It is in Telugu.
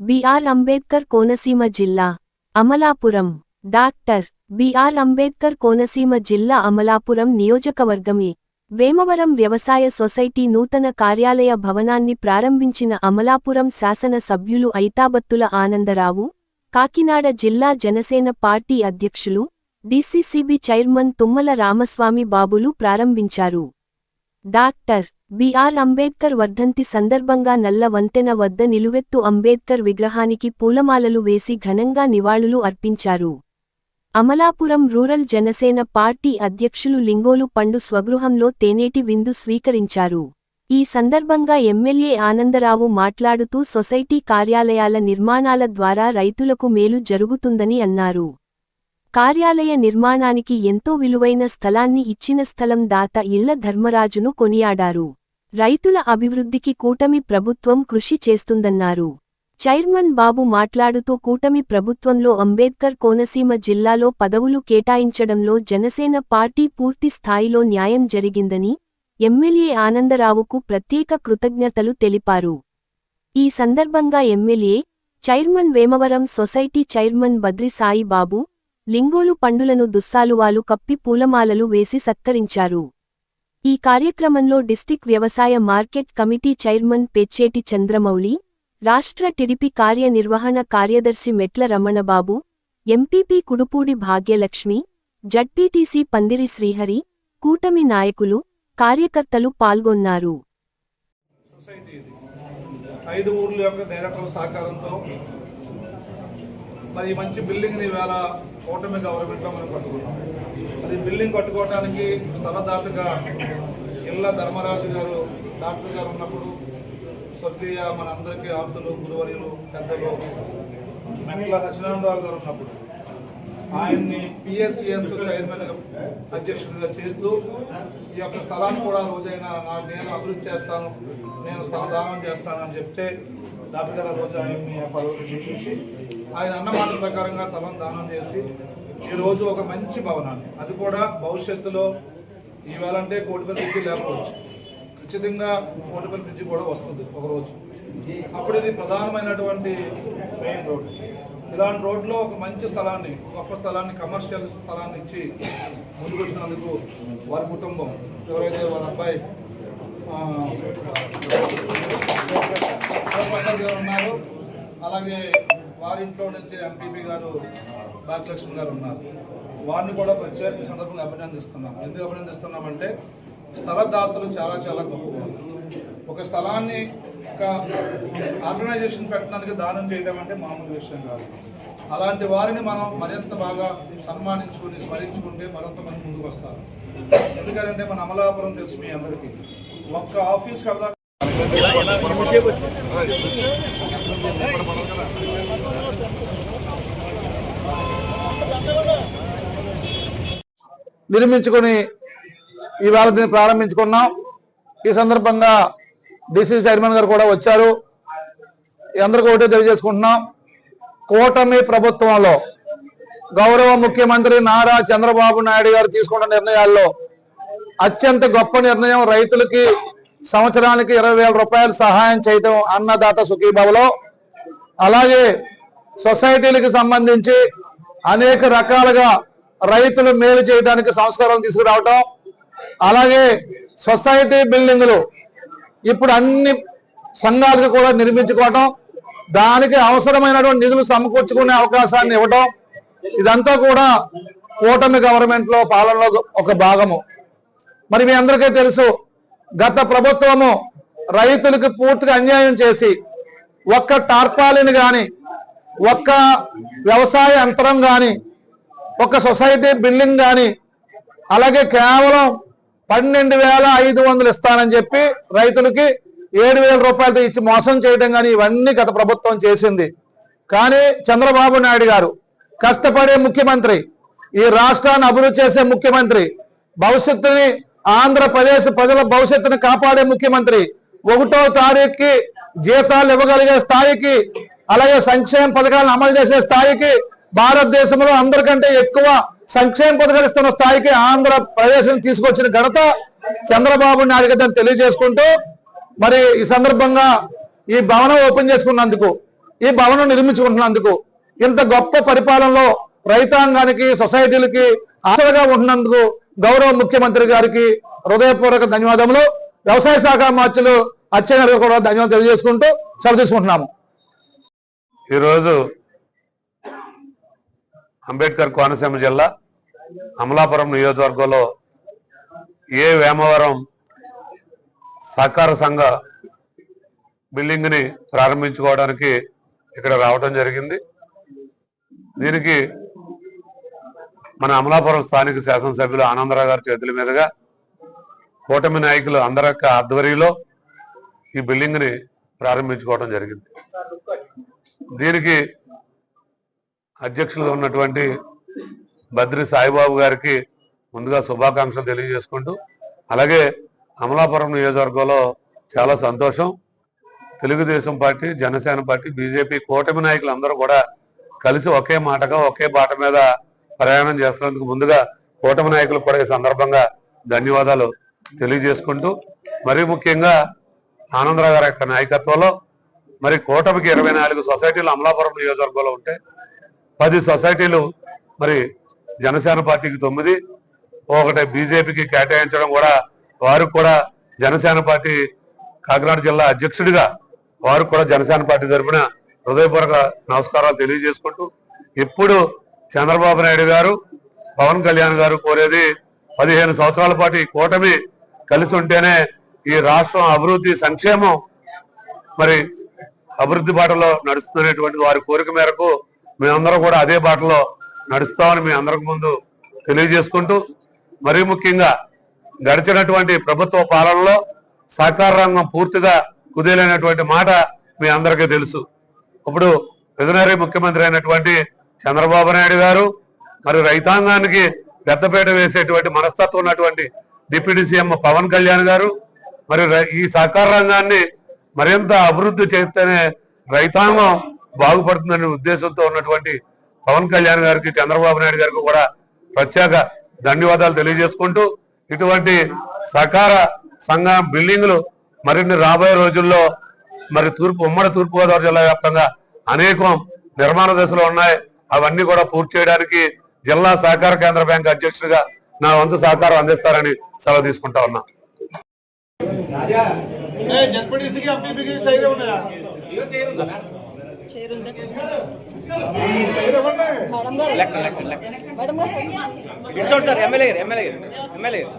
బిఆర్ అంబేద్కర్ కోనసీమ జిల్లా అమలాపురం. డాక్టర్ బిఆర్ అంబేద్కర్ కోనసీమ జిల్లా అమలాపురం నియోజకవర్గమే వేమవరం వ్యవసాయ సొసైటీ నూతన కార్యాలయ భవనాన్ని ప్రారంభించిన అమలాపురం శాసన సభ్యులు ఐతాబత్తుల ఆనందరావు కాకినాడ జిల్లా జనసేన పార్టీ అధ్యక్షులు డిసిసిబి చైర్మన్ తుమ్మల రామస్వామి బాబులు ప్రారంభించారు. డాక్టర్ బిఆర్ అంబేద్కర్ వర్ధంతి సందర్భంగా నల్ల వంతెన వద్ద నిలువెత్తు అంబేద్కర్ విగ్రహానికి పూలమాలలు వేసి ఘనంగా నివాళులు అర్పించారు. అమలాపురం రూరల్ జనసేన పార్టీ అధ్యక్షులు లింగోలు పండు స్వగృహంలో తేనేటి విందు స్వీకరించారు. ఈ సందర్భంగా ఎమ్మెల్యే ఆనందరావు మాట్లాడుతూ సొసైటీ కార్యాలయాల నిర్మాణాల ద్వారా రైతులకు మేలు జరుగుతుందని అన్నారు. కార్యాలయ నిర్మాణానికి ఎంతో విలువైన స్థలాన్ని ఇచ్చిన స్థలం దాత ఇళ్ళ ధర్మరాజును కొనియాడారు. రైతుల అభివృద్ధికి కూటమి ప్రభుత్వం కృషి చేస్తుందన్నారు. చైర్మన్ బాబు మాట్లాడుతూ కూటమి ప్రభుత్వంలో అంబేద్కర్ కోనసీమ జిల్లాలో పదవులు కేటాయించడంలో జనసేన పార్టీ పూర్తి స్థాయిలో న్యాయం జరిగిందని ఎమ్మెల్యే ఆనందరావుకు ప్రత్యేక కృతజ్ఞతలు తెలిపారు. ఈ సందర్భంగా MLA chairman Vemavaram society chairman Badri Saibabu Lingolu పండులను దుస్సాలువాలు కప్పి పూలమాలలు వేసి సత్కరించారు. ఈ కార్యక్రమంలో డిస్టిక్ వ్యవసాయ market committee chairman Pechetti Chandramouli రాష్ట్ర టిడిపి కార్యనిర్వహణ కార్యదర్శి మెట్ల రమణబాబు ఎంపీపీ కుడుపూడి భాగ్యలక్ష్మి జడ్పీటీసీ పందిరి శ్రీహరి కూటమి నాయకులు కార్యకర్తలు పాల్గొన్నారు. ఐదు ఊర్ల యొక్క డైరెక్టర్ సహకారంతో మరి మంచి బిల్డింగ్ని ఇవాళ కూటమి గవర్నమెంట్లో మనం పట్టుకున్నాం మరి బిల్డింగ్ కట్టుకోవడానికి స్థలదాతగా ఇళ్ళ ధర్మరాజు గారు డాక్టర్ గారు ఉన్నప్పుడు స్వర్గీయ మన అందరికీ ఆప్తులు గురువర్యులు పెద్దలు మెట్ల సత్యనారాయణరావు గారు ఉన్నప్పుడు ఆయన్ని పిఎస్సిఎస్ చైర్మన్ అధ్యక్షుడిగా చేస్తూ ఈ యొక్క స్థలాన్ని కూడా రోజైనా నా నేను అభివృద్ధి చేస్తాను నేను స్థల దానం చేస్తానని చెప్తే డాక్టర్ గారు ఆ రోజు ఆయన్ని పదవి ఆయన అన్న మాట ప్రకారంగా స్థలం దానం చేసి ఈ రోజు ఒక మంచి భవనాన్ని. అది కూడా భవిష్యత్తులో ఈవేళ అంటే కోటిపల్లి బ్రిడ్జి లేకపోవచ్చు. ఖచ్చితంగా కోటిపల్లి బ్రిడ్జి కూడా వస్తుంది ఒకరోజు అప్పుడు ఇది ప్రధానమైనటువంటి మెయిన్ రోడ్ ఇలాంటి రోడ్లో ఒక మంచి స్థలాన్ని గొప్ప స్థలాన్ని కమర్షియల్ స్థలాన్ని ఇచ్చి ముందుకు వచ్చినందుకు వారి కుటుంబం ఎవరైతే వారి అబ్బాయి ఆ, ఉన్నారు అలాగే వారి ఇంట్లో నుంచి ఎంపీపీ గారు భాగ్యలక్ష్మి గారు ఉన్నారు వారిని కూడా ప్రత్యేక సందర్భంగా అభినందిస్తున్నాం ఎందుకు అభినందిస్తున్నామంటే స్థలదాతలు చాలా చాలా గొప్పవాళ్ళు ఒక స్థలాన్ని ఒక ఆర్గనైజేషన్ పెట్టడానికి దానం చేయడం అంటే మామూలు విషయం కాదు అలాంటి వారిని మనం మరింత బాగా సన్మానించుకుని స్మరించుకుంటే మరింత మంది ముందుకు వస్తారు ఎందుకంటే మన అమలాపురం తెలుసు మీ అందరికీ ఒక్క ఆఫీస్ కదా నిర్మించుకొని ఇవాళ దీన్ని ప్రారంభించుకున్నాం. ఈ సందర్భంగా డిసి చైర్మన్ గారు కూడా వచ్చారు. అందరికీ ఒకటే తెలియజేసుకుంటున్నాం. కూటమి ప్రభుత్వంలో గౌరవ ముఖ్యమంత్రి నారా చంద్రబాబు నాయుడు గారు తీసుకున్న నిర్ణయాల్లో అత్యంత గొప్ప నిర్ణయం రైతులకి సంవత్సరానికి ఇరవై వేల రూపాయలు సహాయం చేయటం అన్నదాత సుఖీభావలో. అలాగే సొసైటీలకు సంబంధించి అనేక రకాలుగా రైతులు మేలు చేయడానికి సంస్కారం తీసుకురావటం అలాగే సొసైటీ బిల్డింగులు ఇప్పుడు అన్ని సంఘాలకు కూడా నిర్మించుకోవటం దానికి అవసరమైనటువంటి నిధులు సమకూర్చుకునే అవకాశాన్ని ఇవ్వటం ఇదంతా కూడా కూటమి గవర్నమెంట్లో పాలనలో ఒక భాగము. మరి మీ అందరికీ తెలుసు గత ప్రభుత్వము రైతులకు పూర్తిగా అన్యాయం చేసి ఒక్క టార్పాలిని కానీ ఒక్క వ్యవసాయ యంత్రం కానీ ఒక సొసైటీ బిల్డింగ్ కానీ అలాగే కేవలం పన్నెండు వేల ఐదు వందలు ఇస్తానని చెప్పి రైతులకి ఏడు వేల రూపాయలతో ఇచ్చి మోసం చేయడం కానీ ఇవన్నీ గత ప్రభుత్వం చేసింది. కానీ చంద్రబాబు నాయుడు గారు కష్టపడే ముఖ్యమంత్రి ఈ రాష్ట్రాన్ని అభివృద్ధి చేసే ముఖ్యమంత్రి భవిష్యత్తుని ఆంధ్రప్రదేశ్ ప్రజల భవిష్యత్తుని కాపాడే ముఖ్యమంత్రి ఒకటో తారీఖుకి జీతాలు ఇవ్వగలిగే స్థాయికి అలాగే సంక్షేమ పథకాలను అమలు చేసే స్థాయికి భారతదేశంలో అందరికంటే ఎక్కువ సంక్షేమ పథకాలు ఇస్తున్న స్థాయికి ఆంధ్రప్రదేశ్ తీసుకొచ్చిన ఘనత చంద్రబాబు నాయుడు గారిని తెలియజేసుకుంటూ మరి ఈ సందర్భంగా ఈ భవనం ఓపెన్ చేసుకున్నందుకు ఈ భవనం నిర్మించుకుంటున్నందుకు ఇంత గొప్ప పరిపాలనలో రైతాంగానికి సొసైటీలకి ఆశలుగా ఉంటున్నందుకు గౌరవ ముఖ్యమంత్రి గారికి హృదయపూర్వక ధన్యవాదములు. వ్యవసాయ శాఖ మార్చులు అచ్చెన్నాయుడు కూడా ధన్యవాదాలు తెలియజేసుకుంటూ సెలవు తీసుకుంటున్నాము. ఈరోజు అంబేద్కర్ కోనసీమ జిల్లా అమలాపురం నియోజకవర్గంలో ఏ వేమవరం సహకార సంఘ బిల్డింగ్ని ప్రారంభించుకోవడానికి ఇక్కడ రావడం జరిగింది. దీనికి మన అమలాపురం స్థానిక శాసనసభ్యులు ఆనందరావు గారి చేతుల మీదుగా కూటమి నాయకులు అందరి యొక్క ఆధ్వర్యంలో ఈ బిల్డింగ్ని ప్రారంభించుకోవడం జరిగింది. దీనికి అధ్యక్షులు ఉన్నటువంటి బద్రి సాయిబాబు గారికి ముందుగా శుభాకాంక్షలు తెలియజేసుకుంటూ అలాగే అమలాపురం నియోజకవర్గంలో చాలా సంతోషం. Telugu Desam party Janasena party BJP కూటమి నాయకులు అందరూ కూడా కలిసి ఒకే మాటగా ఒకే బాట మీద ప్రయాణం చేస్తున్నందుకు ముందుగా కూటమి నాయకులకు కూడా ఈ సందర్భంగా ధన్యవాదాలు తెలియజేసుకుంటూ మరీ ముఖ్యంగా ఆనందరావు గారి యొక్క నాయకత్వంలో మరి కూటమికి ఇరవై నాలుగు సొసైటీలు అమలాపురం నియోజకవర్గంలో ఉంటే పది సొసైటీలు మరి జనసేన పార్టీకి తొమ్మిది ఒకటి బీజేపీకి కేటాయించడం కూడా వారికి కూడా జనసేన పార్టీ కాకినాడ జిల్లా అధ్యక్షుడిగా వారు కూడా జనసేన పార్టీ తరఫున హృదయపూర్వక నమస్కారాలు తెలియజేసుకుంటూ ఇప్పుడు చంద్రబాబు నాయుడు గారు పవన్ కళ్యాణ్ గారు కోరేది పదిహేను సంవత్సరాల పాటు ఈ కూటమి కలిసి ఉంటేనే ఈ రాష్ట్రం అభివృద్ధి సంక్షేమం మరి అభివృద్ధి బాటలో నడుస్తున్నటువంటి వారి కోరిక మేరకు మేమందరం కూడా అదే బాటలో నడుస్తామని మీ అందరికి ముందు తెలియజేసుకుంటూ మరీ ముఖ్యంగా గడిచినటువంటి ప్రభుత్వ పాలనలో సహకార రంగం పూర్తిగా కుదేలైనటువంటి మాట మీ అందరికీ తెలుసు. ఇప్పుడు విజనరీ ముఖ్యమంత్రి అయినటువంటి చంద్రబాబు నాయుడు గారు మరి రైతాంగానికి పెద్దపీట వేసేటువంటి మనస్తత్వం ఉన్నటువంటి డిప్యూటీ సీఎం పవన్ కళ్యాణ్ గారు మరి రై- ఈ సహకార రంగాన్ని మరింత అభివృద్ధి చేస్తేనే రైతాంగం బాగుపడుతుందనే ఉద్దేశంతో ఉన్నటువంటి పవన్ కళ్యాణ్ గారికి చంద్రబాబు నాయుడు గారికి కూడా ప్రత్యేక ధన్యవాదాలు తెలియజేసుకుంటూ ఇటువంటి సహకార సంఘ బిల్డింగ్లు మరిన్ని రాబోయే రోజుల్లో మరి తూర్పు ఉమ్మడి తూర్పుగోదావరి జిల్లా వ్యాప్తంగా అనేకం నిర్మాణ దశలో ఉన్నాయి. అవన్నీ కూడా పూర్తి చేయడానికి జిల్లా సహకార కేంద్ర బ్యాంక్ అధ్యక్షుడిగా నా వంతు సహకారం అందిస్తారని సెలవు తీసుకుంటా ఉన్నా. జడ్పీటీసీకి ఎంపీపీకి చైర్ ఉన్నాయా ఇట్స్ సార్ ఎమ్మెల్యే గారు ఎమ్మెల్యే గారు ఎమ్మెల్యే గారు